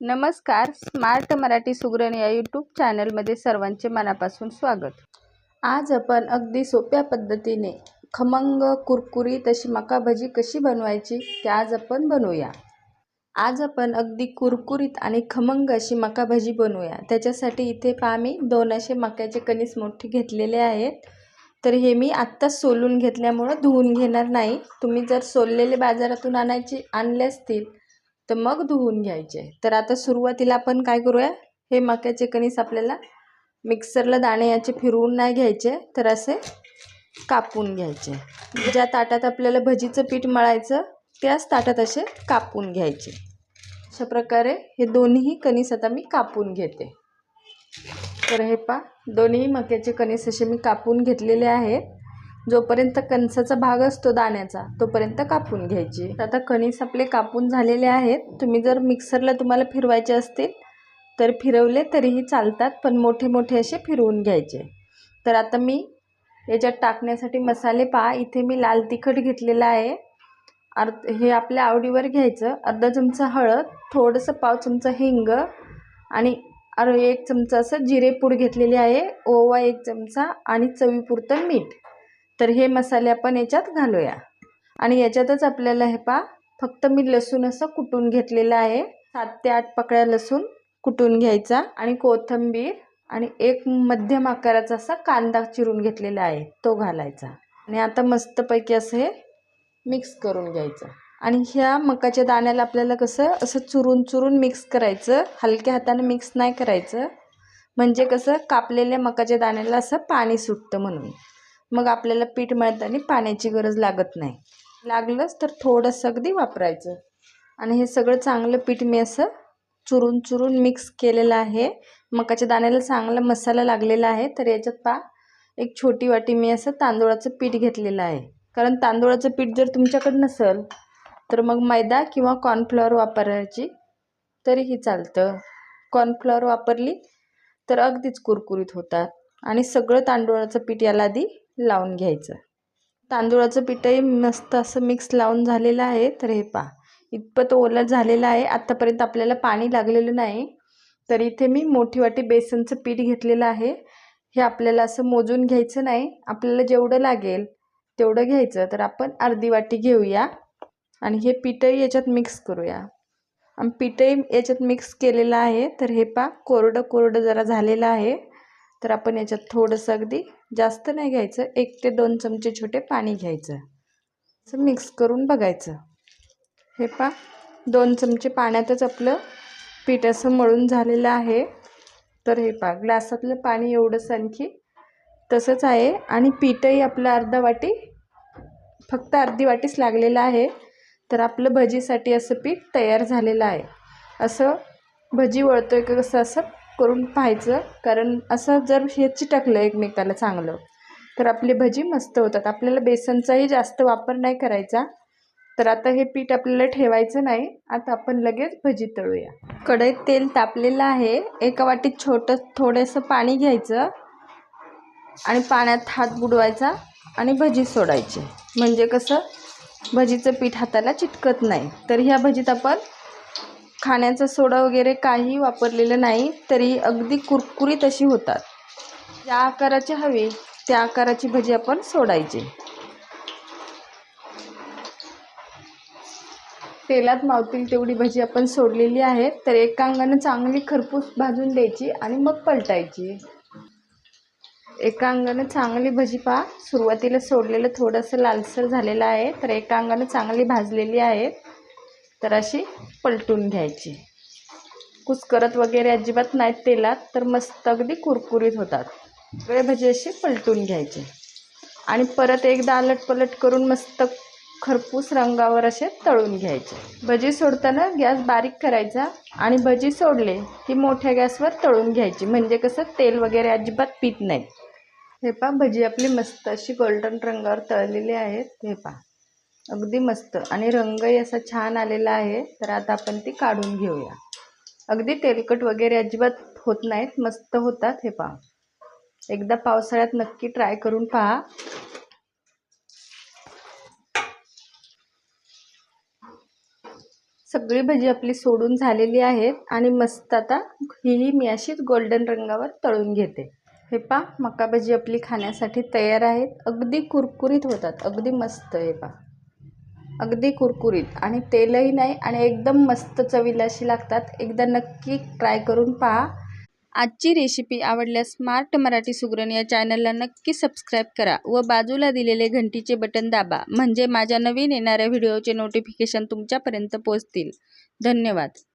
नमस्कार स्मार्ट मराठी सुगरण या यूट्यूब चॅनलमध्ये सर्वांचे मनापासून स्वागत. आज आपण अगदी सोप्या पद्धतीने खमंग कुरकुरीत अशी मका भजी कशी बनवायची ते आज आपण बनवूया. आज आपण अगदी कुरकुरीत आणि खमंग अशी मका भजी बनवूया. त्याच्यासाठी इथे पहा मी दोन असे मक्याचे कणीस मोठे घेतलेले आहेत. तर हे मी आत्ताच सोलून घेतल्यामुळं धुवून घेणार नाही. तुम्ही जर सोललेले बाजारातून आणायची आणले असतील तर मग धुवून घ्यायचे. तर आता सुरुवातीला आपण काय करूया? हे मक्याचे कणीस आपल्याला मिक्सरला दाणे याचे फिरवून नाही घ्यायचे तर असे कापून घ्यायचे. ज्या ताटात आपल्याला भजीचं पीठ मळायचं त्याच ताटात असे कापून घ्यायचे. अशा प्रकारे हे दोन्ही कणीस आता मी कापून घेते. तर हे पा दोन्ही मक्याचे कणीस असे मी कापून घेतलेले आहेत. जोपर्यंत कणसाचा भाग असतो दाण्याचा तोपर्यंत कापून घ्यायची. आता कणीस आपले कापून झालेले आहेत. तुम्ही जर मिक्सरला तुम्हाला फिरवायचे असतील तर फिरवले तरीही चालतात पण मोठे मोठे असे फिरवून घ्यायचे. तर आता मी याच्यात टाकण्यासाठी मसाले पहा. इथे मी लाल तिखट घेतलेलं आहे. अर्ध हे आपल्या आवडीवर घ्यायचं. अर्धा चमचा हळद थोडंसं पाव चमचा हिंग आणि अर एक चमचा असं जिरेपूड घेतलेली आहे. ओवा एक चमचा आणि चवीपुरतं मीठ. तर हे मसाले आपण याच्यात घालूया. आणि याच्यातच आपल्याला हे पा फक्त मी लसूण असं कुटून घेतलेलं आहे. सात ते आठ पकड्या लसूण कुटून घ्यायचा आणि कोथिंबीर आणि एक मध्यम आकाराचा असा कांदा चिरून घेतलेला आहे तो घालायचा. आणि आता मस्तपैकी असं हे मिक्स करून घ्यायचं. आणि ह्या मकाच्या दाण्याला आपल्याला कसं असं चुरून चुरून मिक्स करायचं हलक्या हाताने मिक्स नाही करायचं. म्हणजे कसं कापलेल्या मकाच्या दाण्याला असं पाणी सुटतं म्हणून. मग आपल्याला पीठ मळताना पाण्याची गरज लागत नाही. लागलंच तर थोडंसं अगदी वापरायचं. आणि हे सगळं चांगलं पीठ मी असं चुरून चुरून मिक्स केलेलं आहे. मकाच्या दाण्याला चांगला मसाला लागलेला आहे तर याच्यात पा एक छोटी वाटी मी असं तांदूळाचं पीठ घेतलेलं आहे. कारण तांदूळाचं पीठ जर तुमच्याकडं नसेल तर मग मैदा किंवा कॉर्नफ्लॉवर वापरायची तरीही चालतं. कॉर्नफ्लॉवर वापरली तर अगदीच कुरकुरीत होतात. आणि सगळं तांदूळाचं पीठ याला आधी लावून घ्यायचं. तांदूळाचं पिठंही मस्त असं मिक्स लावून झालेलं आहे. तर हे पा इतपत ओलं झालेलं आहे. आत्तापर्यंत आपल्याला पाणी लागलेलं नाही. तर इथे मी मोठी वाटी बेसनचं पीठ घेतलेलं आहे. हे आपल्याला असं मोजून घ्यायचं नाही. आपल्याला जेवढं लागेल तेवढं घ्यायचं. तर आपण अर्धी वाटी घेऊया आणि हे पीठही याच्यात मिक्स करूया. आणि पीठही याच्यात मिक्स केलेलं आहे. तर हे पा कोरडं कोरडं जरा झालेलं आहे. तर आपण याच्यात थोडंसं अगदी जास्त नाही घ्यायचं. एक ते दोन चमचे छोटे पाणी घ्यायचं. असं मिक्स करून बघायचं. हे पा दोन चमचे पाण्यातच आपलं पीठ असं मळून झालेलं आहे. तर हे पा ग्लासातलं पाणी एवढंच आणखी तसंच आहे. आणि पीठही आपलं अर्धा वाटी फक्त अर्धी वाटीच लागलेलं आहे. तर आपलं भजीसाठी असं पीठ तयार झालेलं आहे. असं भजी वळतो आहे का कसं असं करून पाहायचं. कारण असं जर हे चिटकलं एकमेकाला चांगलं तर आपली भजी मस्त होतात. आपल्याला बेसनचाही जास्त वापर नाही करायचा. तर आता हे पीठ आपल्याला ठेवायचं नाही. आता आपण लगेच भजी तळूया. कढईत तेल तापलेलं आहे. एका वाटीत छोटं थोडंसं पाणी घ्यायचं आणि पाण्यात हात बुडवायचा आणि भजी सोडायची. म्हणजे कसं? भजीचं पीठ हाताला चिटकत नाही. तर ह्या भजीत आपण खाण्याचा सोडा वगैरे काही वापरलेलं नाही तरी अगदी कुरकुरीत अशी होतात. ज्या आकाराची हवी त्या आकाराची भजी आपण सोडायची. तेलात मावतील तेवढी भजी आपण सोडलेली आहे तर एका अंगानं चांगली खरपूस भाजून द्यायची आणि मग पलटायची. एका अंगानं चांगली भजी पहा. सुरुवातीला सोडलेलं थोडंसं लालसर झालेलं आहे तर एका अंगानं चांगली भाजलेली आहे. तर अशी पलटून घ्यायची. कुस्करत वगैरे अजिबात नाहीत तेलात तर मस्त अगदी कुरकुरीत होतात. सगळे भजी अशी पलटून घ्यायचे. आणि परत एकदा अलट पलट करून मस्त खरपूस रंगावर असे तळून घ्यायचे. भजी सोडताना गॅस बारीक करायचा आणि भजी सोडले की मोठ्या गॅसवर तळून घ्यायची. म्हणजे कसं तेल वगैरे अजिबात पीत नाही हे पा भजी आपली मस्त अशी गोल्डन रंगावर तळलेली आहेत. हे पा अगदी मस्त. आणि रंगही असा छान आलेला आहे. तर आता आपण ती काढून घेऊया. अगदी तेलकट वगैरे अजिबात होत नाहीत. मस्त होतात हे पहा. एकदा पावसाळ्यात नक्की ट्राय करून पहा. सगळी भजी आपली सोडून झालेली आहेत आणि मस्त आता ही मी अशीच गोल्डन रंगावर तळून घेते. हे पा मका भजी आपली खाण्यासाठी तयार आहेत. अगदी कुरकुरीत होतात. अगदी मस्त हे पा अगदी कुरकुरीत आणि तेलही नाही आणि एकदम मस्त चवीला अशी लागतात. एकदा नक्की ट्राय करून पहा. आजची रेसिपी आवडल्यास स्मार्ट मराठी सुगरण या चॅनलला नक्की सबस्क्राईब करा व बाजूला दिलेले घंटीचे बटन दाबा म्हणजे माझ्या नवीन येणाऱ्या व्हिडिओचे नोटिफिकेशन तुमच्यापर्यंत पोहोचतील. धन्यवाद.